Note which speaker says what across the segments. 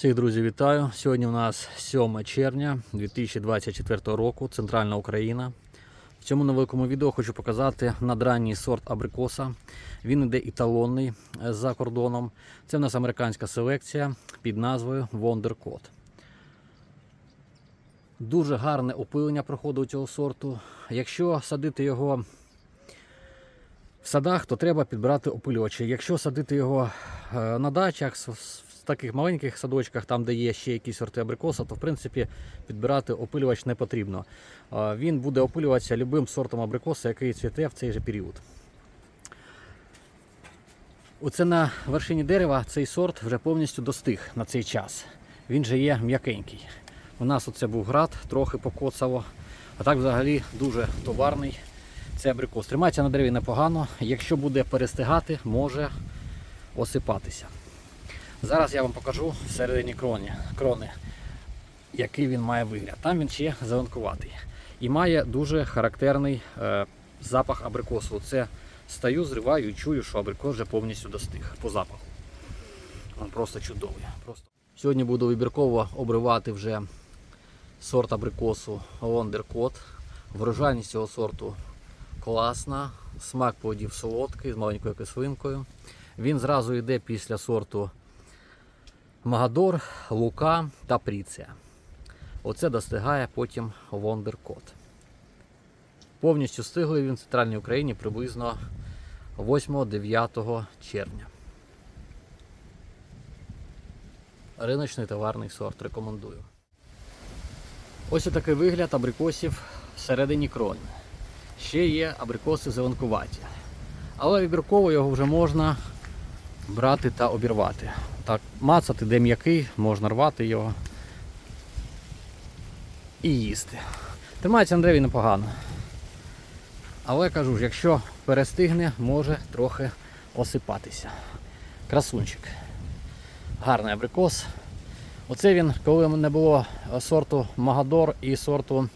Speaker 1: Всіх друзів вітаю. Сьогодні у нас 7 червня 2024 року, Центральна Україна. В цьому невеликому відео хочу показати надранній сорт абрикоса. Він іде італонний е, за кордоном. Це в нас американська селекція під назвою Wondercott. Дуже гарне опилення проходить у цього сорту. Якщо садити його в садах, то треба підбирати опилювачі. Якщо садити його е, на дачах, в таких маленьких садочках, там де є ще якісь сорти абрикоса, то в принципі підбирати опилювач не потрібно. Він буде опилюватися любим сортом абрикоса, який цвіте в цей же період. Оце на вершині дерева цей сорт вже повністю достиг на цей час. Він же є м'якенький. У нас оце був град, трохи покоцало. А так взагалі дуже товарний. Це абрикос. Тримається на дереві непогано. Якщо буде перестигати, може осипатися. Зараз я вам покажу всередині кроні, крони, який він має вигляд. Там він ще зеленкуватий. І має дуже характерний е, запах абрикосу. Це стаю, зриваю і чую, що абрикос вже повністю достиг по запаху. Він просто чудовий. Просто. Сьогодні буду вибірково обривати вже сорт абрикосу Wondercott. Врожайність цього сорту класна, смак плодів солодкий з маленькою кислинкою. Він зразу йде після сорту Магадор, Лука та Пріція. Оце достигає потім Wondercott. Повністю стиглий він в центральній Україні приблизно 8-9 червня. Риночний товарний сорт рекомендую. Ось такий вигляд абрикосів всередині крони. Ще є абрикоси зеленкуваті. Але вибірково його вже можна брати та обірвати. Так, мацати, де м'який, можна рвати його і їсти. Тримається на дереві непогано. Але кажу ж, якщо перестигне, може трохи осипатися. Красунчик. Гарний абрикос. Оце він, коли не було сорту Магадор і сорту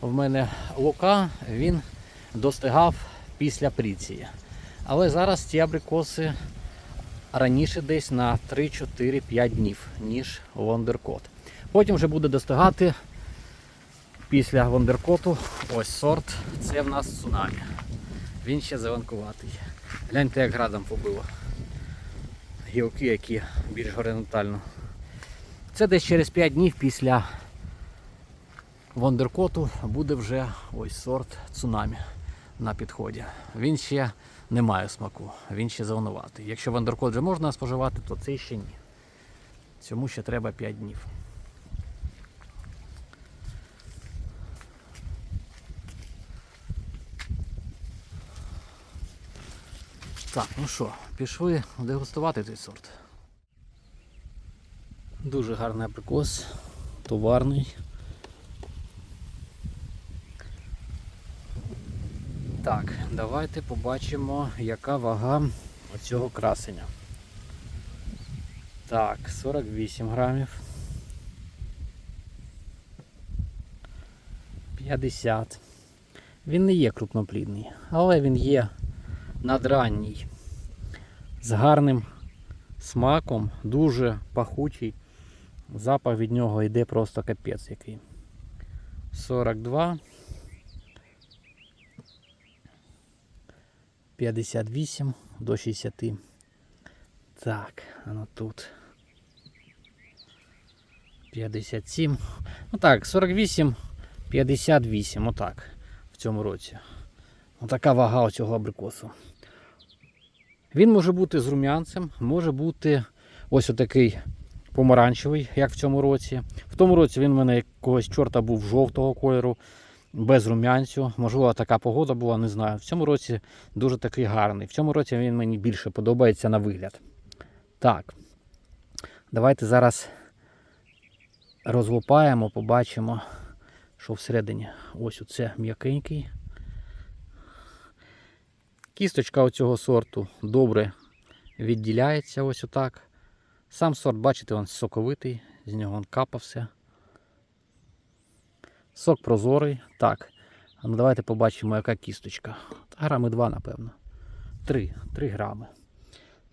Speaker 1: в мене лука, він достигав після пріції. Але зараз ці абрикоси раніше десь на 3-4-5 днів, ніж Wondercott. Потім вже буде достигати після Wondercott ось сорт. Це в нас цунамі. Він ще зеленкуватий. Гляньте, як градом побило. Гілки, які більш горизонтально. Це десь через 5 днів після Вондеркоту буде вже ось сорт цунамі на підході. Він ще не має смаку, він ще зеленуватий. Якщо Вондеркот вже можна споживати, то цей ще ні. Цьому ще треба 5 днів. Так, ну що, пішли дегустувати цей сорт. Дуже гарний абрикос, товарний. Так, давайте побачимо, яка вага цього красення. Так, 48 грамів. 50. Він не є крупноплідний, але він є надранній. З гарним смаком, дуже пахучий. Запах від нього йде просто капець який. 42. 58 до 60. Так, воно тут. 57. Ну так, 48, 58, отак. В цьому році. Отака вага оцього абрикосу. Він може бути з рум'янцем, може бути ось отакий помаранчевий, як в цьому році. В тому році він в мене якогось чорта був жовтого кольору, без рум'янцю. Можливо, така погода була, не знаю. В цьому році дуже такий гарний. В цьому році він мені більше подобається на вигляд. Так. Давайте зараз розлопаємо, побачимо, що всередині. Ось оце м'якенький. Кісточка оцього сорту добре відділяється ось отак. Сам сорт, бачите, він соковитий, з нього он капа все. Сок прозорий. Так. Ну давайте побачимо, яка кісточка. Грами 2, напевно. 3. 3 грами.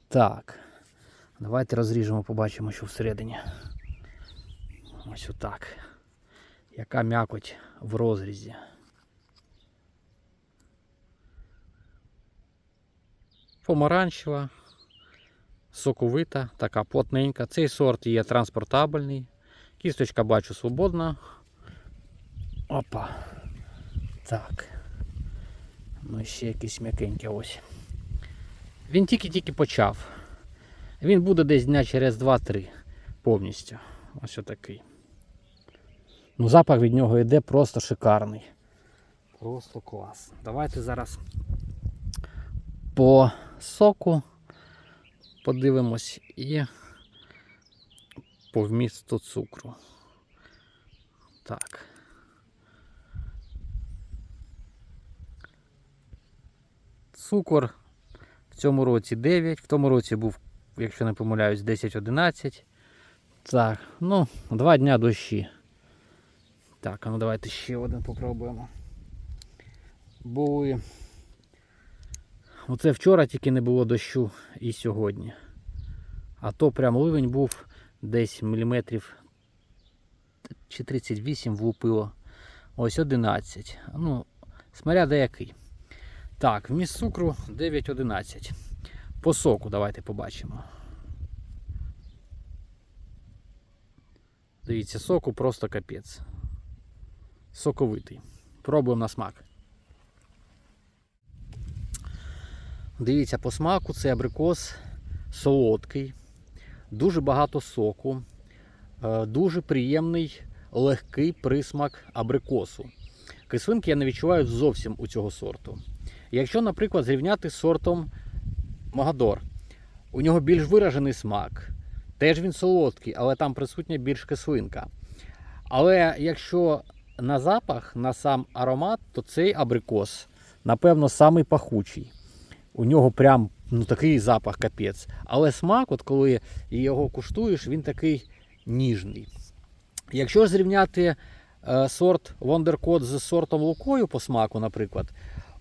Speaker 1: Так. Давайте розріжемо, побачимо, що всередині. Ось отак. Яка м'якоть в розрізі. Помаранчева, соковита, така плотненька. Цей сорт є транспортабельний. Кісточка бачу свободна. Опа. Так. Ну ще якийсь м'якенький ось. Він тільки-тільки почав. Він буде десь дня через 2-3 повністю. Ось отакий. Ну, запах від нього йде просто шикарний. Просто клас. Давайте зараз по соку подивимось і по вмісту цукру. Так. Цукор в цьому році 9, в тому році був, якщо не помиляюсь, 10-11. Так, ну, два дня дощі. Так, а ну давайте ще один попробуємо. Були. Оце вчора тільки не було дощу і сьогодні. А то прям ливень був десь міліметрів чи 38 влупило. Ось 11. Ну, смотря де який. Так, вміст цукру 9-11. По соку давайте побачимо. Дивіться, соку просто капець. Соковитий. Пробуємо на смак. Дивіться, по смаку це абрикос солодкий, дуже багато соку, е, дуже приємний легкий присмак абрикосу. Кислинки я не відчуваю зовсім у цього сорту. Якщо, наприклад, зрівняти з сортом Магадор, у нього більш виражений смак. Теж він солодкий, але там присутня більш кислинка. Але якщо на запах, на сам аромат, то цей абрикос, напевно, самий пахучий. У нього прям ну, такий запах капець. Але смак, от коли його куштуєш, він такий ніжний. Якщо ж зрівняти е, сорт Wondercod з сортом лукою по смаку, наприклад,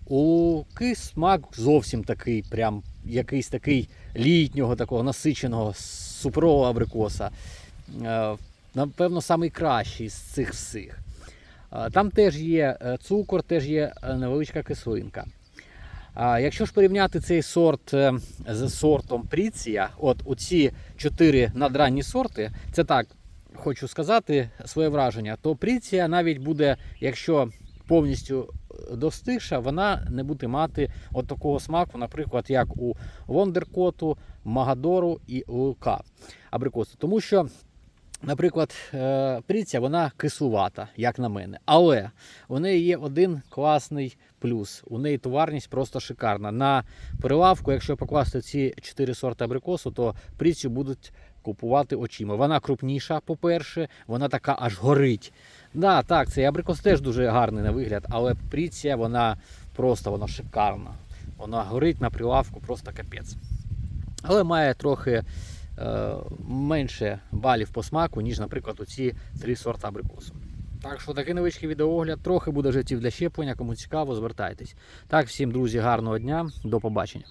Speaker 1: у луки смак зовсім такий, прям якийсь такий літнього, такого насиченого, суперового абрикоса. Е, напевно, найкращий з цих всіх. Е, Там теж є е, цукор, теж є невеличка кислинка. Якщо ж порівняти цей сорт з сортом Пріція, от у ці чотири надранні сорти, це так хочу сказати своє враження, то Пріція навіть буде, якщо повністю достигша, вона не буде мати от такого смаку, наприклад, як у Вондеркоту, Магадору і Лука абрикосу. Тому що Наприклад, е, пріця вона кислувата, як на мене. Але у неї є один класний плюс. У неї товарність просто шикарна. На прилавку, якщо покласти ці 4 сорти абрикосу, то пріцю будуть купувати очима. Вона крупніша, по-перше, вона така аж горить. Да, так, цей абрикос теж дуже гарний на вигляд, але пріця вона просто вона шикарна. Вона горить на прилавку, просто капець. Але має трохи е, менше балів по смаку, ніж, наприклад, оці три сорти абрикосу. Так що такий невеличкий відеоогляд, трохи буде життів для щеплення. Кому цікаво, звертайтесь. Так, всім, друзі, гарного дня, до побачення.